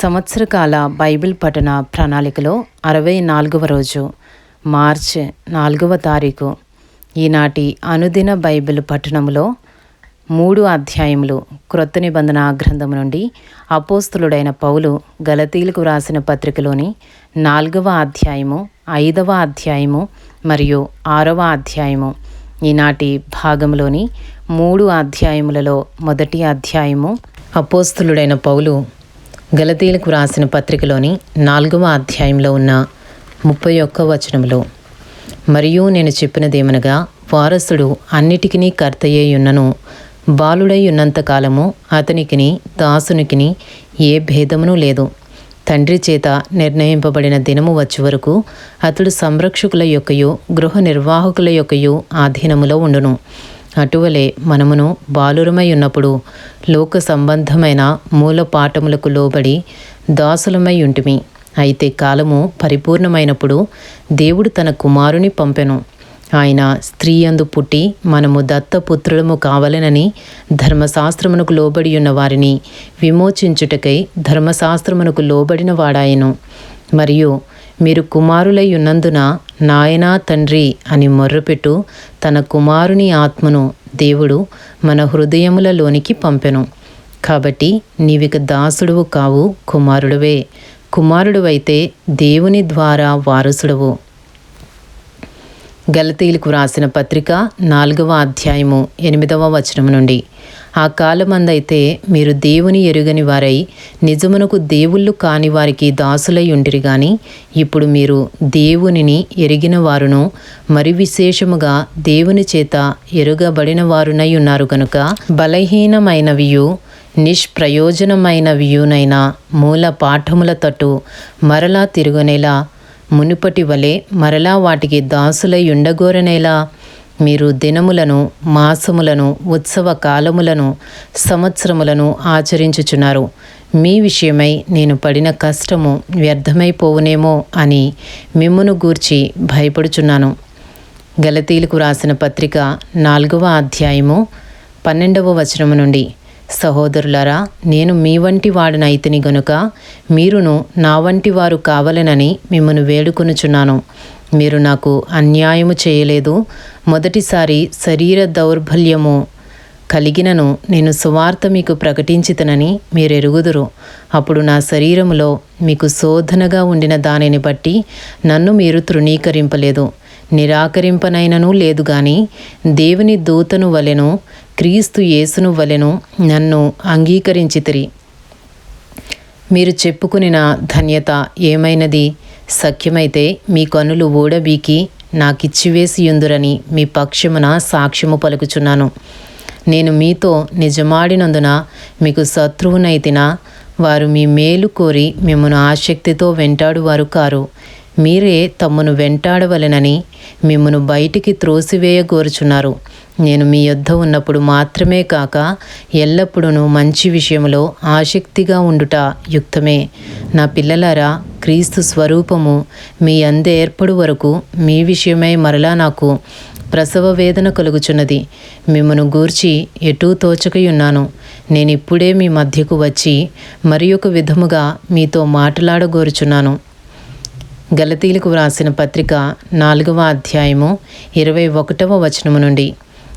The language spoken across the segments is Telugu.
సంవత్సరకాల బైబిల్ పఠన ప్రణాళికలో అరవై నాలుగవ రోజు మార్చ్ నాలుగవ తారీఖు. ఈనాటి అనుదిన బైబిల్ పఠనములో మూడు అధ్యాయములు క్రొత్త నిబంధన గ్రంథము నుండి అపోస్తులుడైన పౌలు గలతీలకు వ్రాసిన పత్రికలోని నాలుగవ అధ్యాయము ఐదవ అధ్యాయము మరియు ఆరవ అధ్యాయము. ఈనాటి భాగంలోని మూడు అధ్యాయములలో మొదటి అధ్యాయము అపోస్తులుడైన పౌలు గలతీలకు వ్రాసిన పత్రికలోని నాలుగవ అధ్యాయంలో ఉన్న ముప్పై ఒక్క వచనములో మరియు నేను చెప్పినదేమనగా వారసుడు అన్నిటికీ కర్తయ్యే ఉన్నను బాలుడై ఉన్నంత కాలము అతనికిని దాసునికిని ఏ భేదమును లేదు. తండ్రి చేత నిర్ణయింపబడిన దినము వచ్చే వరకు అతడు సంరక్షకుల యొక్కయు గృహ నిర్వాహకుల యొక్కయు ఆధీనములో ఉండును. అటువలే మనమును బాలురమై ఉన్నప్పుడు లోక సంబంధమైన మూల పాఠములకు లోబడి దాసులమై ఉంటుమి. అయితే కాలము పరిపూర్ణమైనప్పుడు దేవుడు తన కుమారుని పంపెను. ఆయన స్త్రీ అందు పుట్టి మనము దత్తపుత్రులము కావలెనని ధర్మశాస్త్రమునకు లోబడి ఉన్న వారిని విమోచించుటకై ధర్మశాస్త్రమునకు లోబడిన వాడాయను. మరియు మీరు కుమారులై ఉన్నందున నాయనా తండ్రి అని మొర్రపెట్టు తన కుమారుని ఆత్మను దేవుడు మన హృదయములలోనికి పంపెను. కాబట్టి నీవిక దాసుడువు కావు కుమారుడువే. కుమారుడువైతే దేవుని ద్వారా వారసుడవు. గలతీలకు వ్రాసిన పత్రిక నాలుగవ అధ్యాయము ఎనిమిదవ వచనం నుండి. ఆ కాలమందైతే మీరు దేవుని ఎరుగని వారై నిజమునకు దేవుళ్ళు కాని వారికి దాసులై ఉండిరి గాని ఇప్పుడు మీరు దేవునిని ఎరిగిన వారును మరి విశేషముగా దేవుని చేత ఎరుగబడిన వారునై ఉన్నారు కనుక బలహీనమైనవియు నిష్ప్రయోజనమైనవియునైనా మూల పాఠముల తట్టు మరలా తిరుగునేలా మునుపటి వలె మరలా వాటికి దాసులై ఉండగోరనేలా మీరు దినములను మాసములను ఉత్సవ కాలములను సంవత్సరములను ఆచరించుచున్నారు. మీ విషయమై నేను పడిన కష్టము వ్యర్థమైపోవునేమో అని మిమ్మును గూర్చి భయపడుచున్నాను. గలతీలకు రాసిన పత్రిక నాలుగవ అధ్యాయము పన్నెండవ వచనము నుండి. సహోదరులరా నేను మీ వంటి వాడినైతిని గనుక మీరును నా వంటి వారు కావలెనని మిమ్మను వేడుకొనుచున్నాను. మీరు నాకు అన్యాయము చేయలేదు. మొదటిసారి శరీర దౌర్బల్యము కలిగినను నేను సువార్త మీకు ప్రకటించితనని మీరు ఎరుగుదురు అప్పుడు నా శరీరములో మీకు శోధనగా ఉండిన దానిని బట్టి నన్ను మీరు తృణీకరింపలేదు. నిరాకరింపనైనను లేదు గాని దేవుని దూతను వలెను క్రీస్తు యేసును వలెను నన్ను అంగీకరించితిరి. మీరు చెప్పుకునిన ధన్యత ఏమైనది? సఖ్యమైతే మీ కనులు ఓడబీకి నాకిచ్చివేసియుందురని మీ పక్షమున సాక్ష్యము పలుకుచున్నాను. నేను మీతో నిజమాడినందున మీకు శత్రువునైతినా వారు మీ మేలు కోరి మిమ్మను ఆసక్తితో వెంటాడువారు కారు. మీరే తమ్మును వెంటాడవలెనని మిమ్మను బయటికి త్రోసివేయగోరుచున్నారు. నేను మీ యొద్ద ఉన్నప్పుడు మాత్రమే కాక ఎల్లప్పుడూ మంచి విషయంలో ఆసక్తిగా ఉండుట యుక్తమే. నా పిల్లలారా క్రీస్తు స్వరూపము మీ అందే ఏర్పడు వరకు మీ విషయమై మరలా నాకు ప్రసవ వేదన కలుగుచున్నది. మిమ్మను గూర్చి ఎటూ తోచకయున్నాను. నేను ఇప్పుడే మీ మధ్యకు వచ్చి మరి ఒక విధముగా మీతో మాట్లాడగోరుచున్నాను. గలతీలకు వ్రాసిన పత్రిక నాలుగవ అధ్యాయము ఇరవై ఒకటవ వచనము నుండి.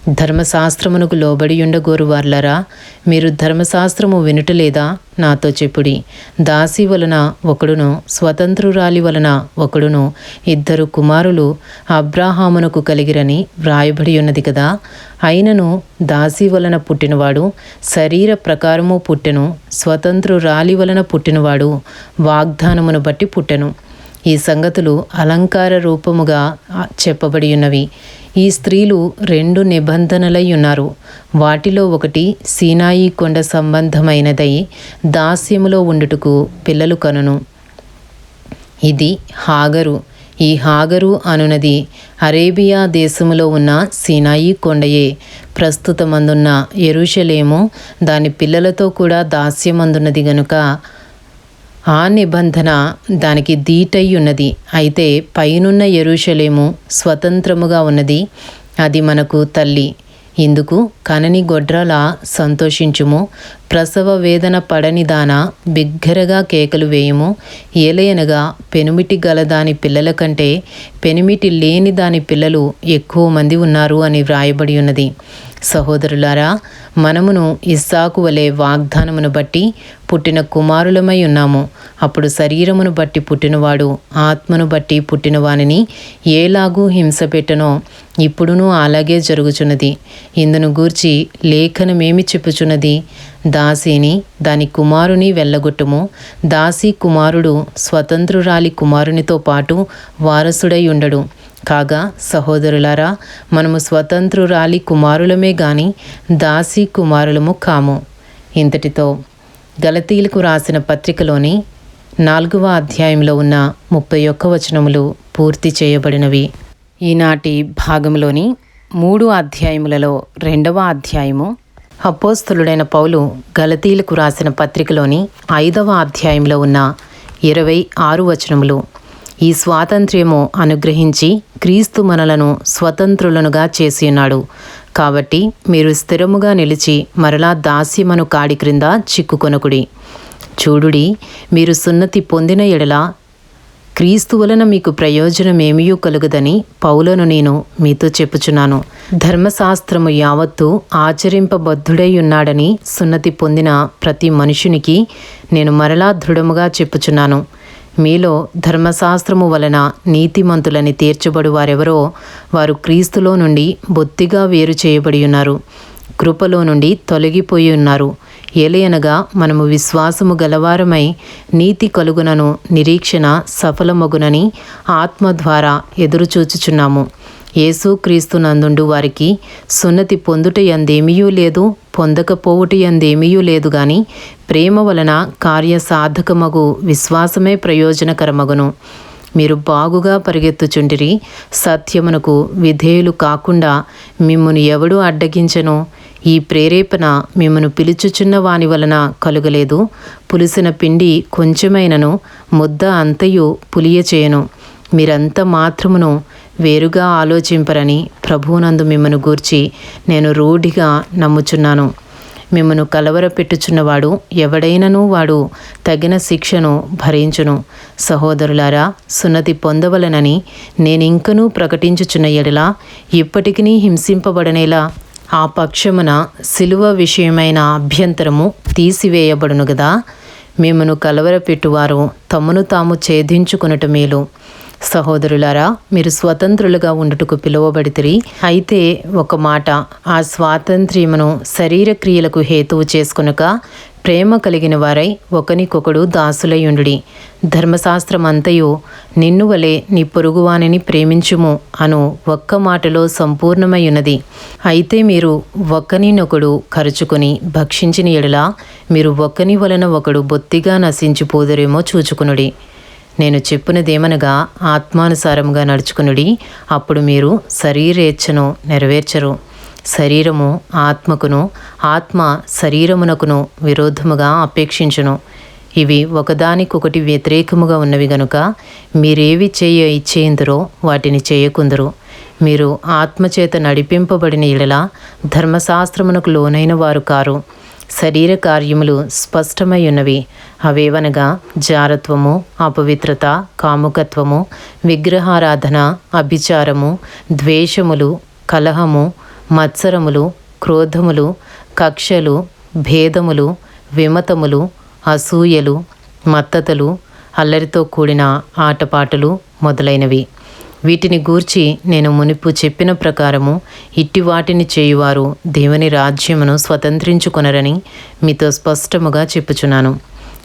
ధర్మశాస్త్రమునకు లోబడి ఉండగోరు వార్లరా మీరు ధర్మశాస్త్రము వినుటలేదా నాతో చెప్పుడి. దాసి వలన ఒకడును స్వతంత్రురాలి వలన ఒకడును ఇద్దరు కుమారులు అబ్రాహామునకు కలిగిరని వ్రాయబడి ఉన్నది కదా. అయినను దాసి వలన పుట్టినవాడు శరీర ప్రకారము పుట్టెను స్వతంత్రురాలి వలన పుట్టినవాడు వాగ్దానమును బట్టి పుట్టెను. ఈ సంగతులు అలంకార రూపముగా చెప్పబడి ఉన్నవి. ఈ స్త్రీలు రెండు నిబంధనలై ఉన్నారు వాటిలో ఒకటి సీనాయి కొండ సంబంధమైనదై దాస్యములో ఉండుటకు పిల్లలు కనును. ఇది హాగరు. ఈ హాగరు అనునది అరేబియా దేశములో ఉన్న సీనాయి కొండయే. ప్రస్తుతమందున్న ఎరుషలేము దాని పిల్లలతో కూడా దాస్యమందున్నది గనుక ఆ నిబంధన దానికి దీటై ఉన్నది. అయితే పైనున్న ఎరుషలేము స్వతంత్రముగా ఉన్నది. అది మనకు తల్లి. ఇందుకు కనని గొడ్రాల సంతోషించుము. ప్రసవ వేదన పడని దాన బిగ్గరగా కేకలు వేయుము. ఏలయనగా పెనుమిటి గల దాని పిల్లల కంటే పెనిమిటి లేని దాని పిల్లలు ఎక్కువ మంది ఉన్నారు అని వ్రాయబడి ఉన్నది. సహోదరులారా మనమును ఇస్సాకు వలె వాగ్దానమును బట్టి పుట్టిన కుమారులమై ఉన్నాము. అప్పుడు శరీరమును బట్టి పుట్టినవాడు ఆత్మను బట్టి పుట్టినవానిని ఏలాగూ హింస పెట్టనో ఇప్పుడునూ అలాగే జరుగుచున్నది. ఇందును గూర్చి లేఖనమేమి చెప్పుచున్నది? దాసిని దాని కుమారుని వెళ్ళగొట్టుము దాసి కుమారుడు స్వతంత్రురాలి కుమారునితో పాటు వారసుడై ఉండడు. కాగా సహోదరులారా మనము స్వతంత్రురాలి కుమారులమే గాని దాసి కుమారులము కాము. ఇంతటితో గలతీలకు రాసిన పత్రికలోని నాలుగవ అధ్యాయంలో ఉన్న ముప్పై ఒక్క వచనములు పూర్తి చేయబడినవి. ఈనాటి భాగంలోని మూడు అధ్యాయములలో రెండవ అధ్యాయము అపోస్తులుడైన పౌలు గలతీలకు రాసిన పత్రికలోని ఐదవ అధ్యాయంలో ఉన్న ఇరవై ఆరు వచనములు. ఈ స్వాతంత్ర్యము అనుగ్రహించి క్రీస్తు మనలను స్వతంత్రులనుగా చేసి ఉన్నాడు. కాబట్టి మీరు స్థిరముగా నిలిచి మరలా దాస్యమను కాడి క్రింద చిక్కుకొనకుడి. చూడుడి మీరు సున్నతి పొందిన ఎడల క్రీస్తు వలన మీకు ప్రయోజనమేమియూ కలుగుదని పౌలను నేను మీతో చెప్పుచున్నాను. ధర్మశాస్త్రము యావత్తు ఆచరింపబద్ధుడై ఉన్నాడని సున్నతి పొందిన ప్రతి మనుషునికి నేను మరలా దృఢముగా చెప్పుచున్నాను. మీలో ధర్మశాస్త్రము వలన నీతిమంతులని తీర్చబడు వారెవరో వారు క్రీస్తులో నుండి బొత్తిగా వేరు చేయబడి ఉన్నారు కృపలో నుండి తొలగిపోయి ఉన్నారు ఏలయనగా మనము విశ్వాసము గలవారమై నీతి కలుగునను నిరీక్షణ సఫలమగునని ఆత్మ ద్వారా ఎదురుచూచుచున్నాము. యేసుక్రీస్తు నందుండు వారికి సున్నతి పొందుట ఎందేమీయూ లేదు పొందకపోవుట ఎందేమీయూ లేదు గాని ప్రేమ వలన కార్యసాధకమగు విశ్వాసమే ప్రయోజనకరమగును. మీరు బాగుగా పరిగెత్తుచుండిరి సత్యమునకు విధేయులు కాకుండా మిమ్మును ఎవడు అడ్డగించను? ఈ ప్రేరేపణ మిమ్మను పిలుచుచున్న వాని వలన కలుగలేదు. పులిసిన పిండి కొంచెమైనను ముద్ద అంతయు పులియచేయను. మీరంత మాత్రమును వేరుగా ఆలోచింపరని ప్రభువునందు మిమ్మను గూర్చి నేను రూఢిగా నమ్ముచున్నాను. మిమ్మను కలవరపెట్టుచున్నవాడు ఎవడైనను వాడు తగిన శిక్షను భరించును. సహోదరులారా సున్నతి పొందవలనని నేనింకనూ ప్రకటించుచున్న ఎడల ఇప్పటికీ హింసింపబడనేలా ఆ పక్షమున సిలువ విషయమైన అభ్యంతరము తీసివేయబడును గదా మిమ్మను కలవరపెట్టువారు తమను తాము ఛేదించుకొనుట మేలు. సహోదరులారా మీరు స్వతంత్రులుగా ఉండుటకు పిలువబడితిరి. అయితే ఒక మాట ఆ స్వాతంత్ర్యమును శరీర క్రియలకు హేతువు చేసుకునక ప్రేమ కలిగిన వారై ఒకనికొకడు దాసులయుండుడి. ధర్మశాస్త్రమంతయు నిన్ను వలె నీ పొరుగువానిని ప్రేమించుము అను ఒక్క మాటలో సంపూర్ణమైయున్నది అయితే మీరు ఒకనినొకడు ఖర్చుకొని భక్షించిన ఎడలా మీరు ఒకని వలన ఒకడు బొత్తిగా నశించిపోదురేమో చూచుకునుడి. నేను చెప్పినదేమనగా ఆత్మానుసారముగా నడుచుకునుడి అప్పుడు మీరు శరీరేచ్ఛను నెరవేర్చరు. శరీరము ఆత్మకును ఆత్మ శరీరమునకును విరోధముగా అపేక్షించును. ఇవి ఒకదానికొకటి వ్యతిరేకముగా ఉన్నవి గనుక మీరేవి చేయ ఇచ్చేందురో వాటిని చేయకుందరు. మీరు ఆత్మచేత నడిపింపబడిన ఇడల ధర్మశాస్త్రమునకు లోనైన వారు కారు. శరీర కార్యములు స్పష్టమై ఉన్నవి. అవేవనగా జారత్వము అపవిత్రత కాముకత్వము విగ్రహారాధన అభిచారము ద్వేషములు కలహము మత్సరములు క్రోధములు కక్షలు భేదములు విమతములు అసూయలు మత్తతలు అల్లరితో కూడిన ఆటపాటలు మొదలైనవి. వీటిని గూర్చి నేను మునిపు చెప్పిన ప్రకారము ఇట్టి వాటిని చేయువారు దేవుని రాజ్యమును స్వతంత్రించుకొనరని మీతో స్పష్టముగా చెప్పుచున్నాను.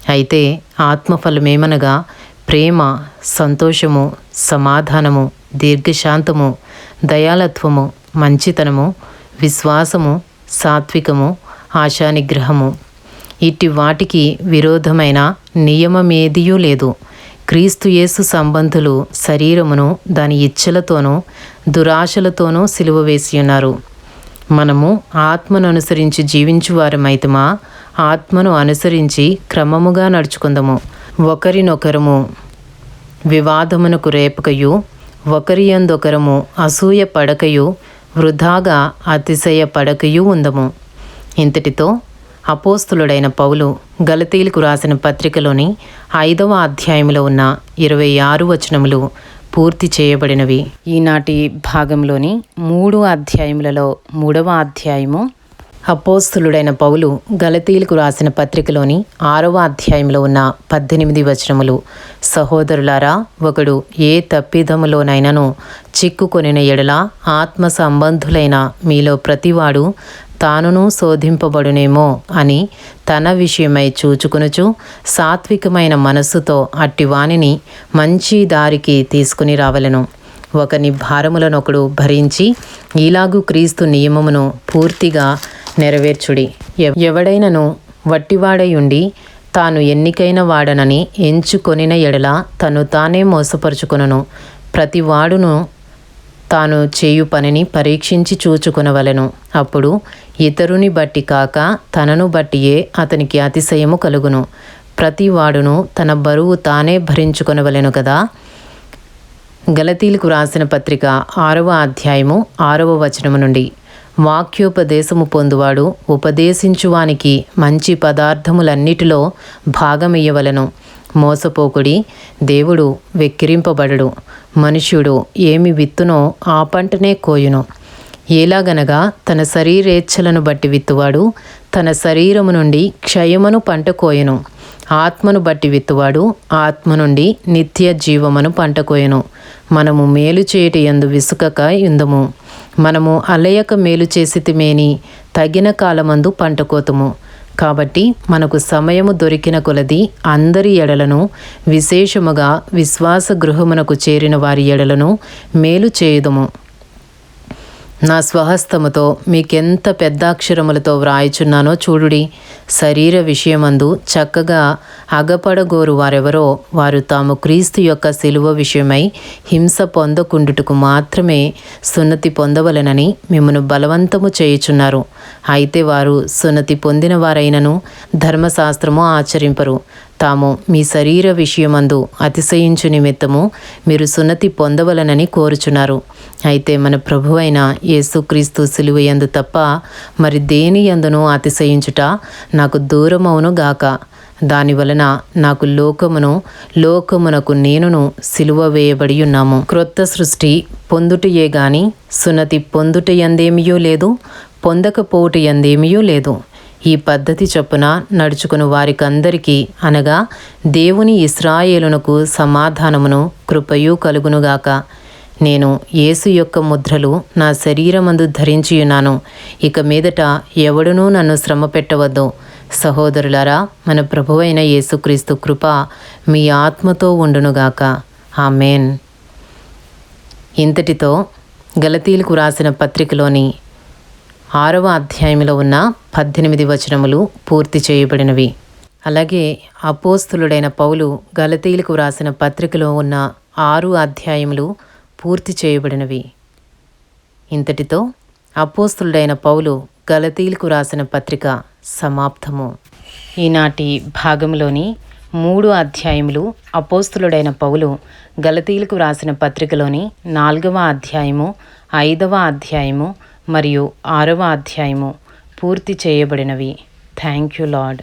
అయితే ఆత్మఫలమేమనగా ప్రేమ సంతోషము సమాధానము దీర్ఘశాంతము దయాలత్వము మంచితనము విశ్వాసము సాత్వికము ఆశానిగ్రహము. ఇట్టి వాటికి విరోధమైన నియమమేదియూ లేదు. క్రీస్తుయేసు సంబంధులు శరీరమును దాని ఇచ్చలతోనూ దురాశలతోనూ సిలువ వేసి ఉన్నారు మనము ఆత్మను అనుసరించి జీవించువారమైతమా ఆత్మను అనుసరించి క్రమముగా నడుచుకుందము. ఒకరినొకరము వివాదమునకు రేపకయు ఒకరియందొకరము అసూయ పడకయు వృధాగా అతిశయ పడకయు ఉందము. ఇంతటితో అపోస్తులుడైన పౌలు గలతీలకు రాసిన పత్రికలోని ఐదవ అధ్యాయంలో ఉన్న ఇరవై ఆరు వచనములు పూర్తి చేయబడినవి. ఈనాటి భాగంలోని మూడు అధ్యాయములలో మూడవ అధ్యాయము అపోస్తులుడైన పౌలు గలతీలకు రాసిన పత్రికలోని ఆరవ అధ్యాయంలో ఉన్న పద్దెనిమిది వచనములు సహోదరులారా ఒకడు ఏ తప్పిదములోనైనను చిక్కుకొనిన ఎడల ఆత్మ సంబంధులైన మీలో ప్రతివాడు తానును శోధింపబడునేమో అని తన విషయమై చూచుకునుచు సాత్వికమైన మనస్సుతో అట్టివానిని మంచి దారికి తీసుకుని రావలను. ఒకని భారములనొకడు భరించి ఇలాగు క్రీస్తు నియమమును పూర్తిగా నెరవేర్చుడి. ఎవడైనను వట్టివాడై ఉండి తాను ఎన్నికైన వాడనని ఎంచుకొనిన ఎడల తను తానే మోసపరుచుకొనును. ప్రతివాడును తాను చేయు పనిని పరీక్షించి చూచుకునవలెను. అప్పుడు ఇతరుని బట్టి కాక తనను బట్టియే అతనికి అతిశయము కలుగును. ప్రతివాడును తన బరువు తానే భరించుకొనవలెను కదా గలతీలకు రాసిన పత్రిక ఆరవ అధ్యాయము ఆరవ వచనము నుండి. వాక్యోపదేశము పొందువాడు ఉపదేశించువానికి మంచి పదార్థములన్నిటిలో భాగమియ్యవలను. మోసపోకుడి. దేవుడు వెక్కిరింపబడడు. మనుష్యుడు ఏమి విత్తునో ఆ పంటనే కోయును. ఎలాగనగా తన శరీరేచ్ఛలను బట్టి విత్తువాడు తన శరీరము నుండి క్షయమును పంట కోయను. ఆత్మను బట్టి విత్తువాడు ఆత్మ నుండి నిత్య జీవమును పంట కోయను. మనము మేలు చేయటి యందు విసుకక యుందము. మనము అలయక మేలు చేసితిమేని తగిన కాలమందు పంట కోతుము. కాబట్టి మనకు సమయము దొరికిన కొలది అందరి ఎడలను విశేషముగా విశ్వాస గృహమునకు చేరిన వారి ఎడలను మేలు చేయుదుము. నా స్వహస్తముతో మీకెంత పెద్ద అక్షరములతో వ్రాయుచున్నానో చూడుడి. శరీర విషయమందు చక్కగా అగపడగోరు వారెవరో వారు తాము క్రీస్తు యొక్క శిలువ విషయమై హింస పొందకుండుటకు మాత్రమే సున్నతి పొందవలనని మిమ్మను బలవంతము చేయుచున్నారు. అయితే వారు సున్నతి పొందిన వారైనను ధర్మశాస్త్రము ఆచరింపరు. తాము మీ శరీర విషయమందు అతిశయించు నిమిత్తము మీరు సున్నతి పొందవలనని కోరుచున్నారు. అయితే మన ప్రభువైన యేసుక్రీస్తు సిలువయందు తప్ప మరి దేని యందును అతిశయించుట నాకు దూరమవును గాక. దాని వలన నాకు లోకమును లోకమునకు నేనును సిలువ వేయబడి ఉన్నాము. క్రొత్త సృష్టి పొందుటయే గాని సున్నతి పొందుట ఎందేమియో లేదు పొందకపోవుట ఎందేమియో లేదు. ఈ పద్ధతి చొప్పున నడుచుకుని వారికందరికీ అనగా దేవుని ఇస్రాయేలునకు సమాధానమును కృపయు కలుగునుగాక నేను యేసు యొక్క ముద్రలు నా శరీరమందు ధరించియున్నాను ఇక మీదట ఎవడునూ నన్ను శ్రమ పెట్టవద్దు. సహోదరులారా మన ప్రభువైన యేసుక్రీస్తు కృప మీ ఆత్మతో ఉండునుగాక. ఆమెన్. ఇంతటితో గలతీలకు రాసిన పత్రికలోని ఆరవ అధ్యాయంలో ఉన్న పద్దెనిమిది వచనములు పూర్తి చేయబడినవి. అలాగే అపోస్తులుడైన పౌలు గలతీలకు రాసిన పత్రికలో ఉన్న ఆరు అధ్యాయములు పూర్తి చేయబడినవి. ఇంతటితో అపోస్తులుడైన పౌలు గలతీలకు రాసిన పత్రిక సమాప్తము. ఈనాటి భాగంలోని మూడు అధ్యాయములు అపోస్తులుడైన పౌలు గలతీలకు రాసిన పత్రికలోని నాలుగవ అధ్యాయము ఐదవ అధ్యాయము మరియు ఆరవ అధ్యాయము పూర్తి చేయబడినవి. Thank you lord.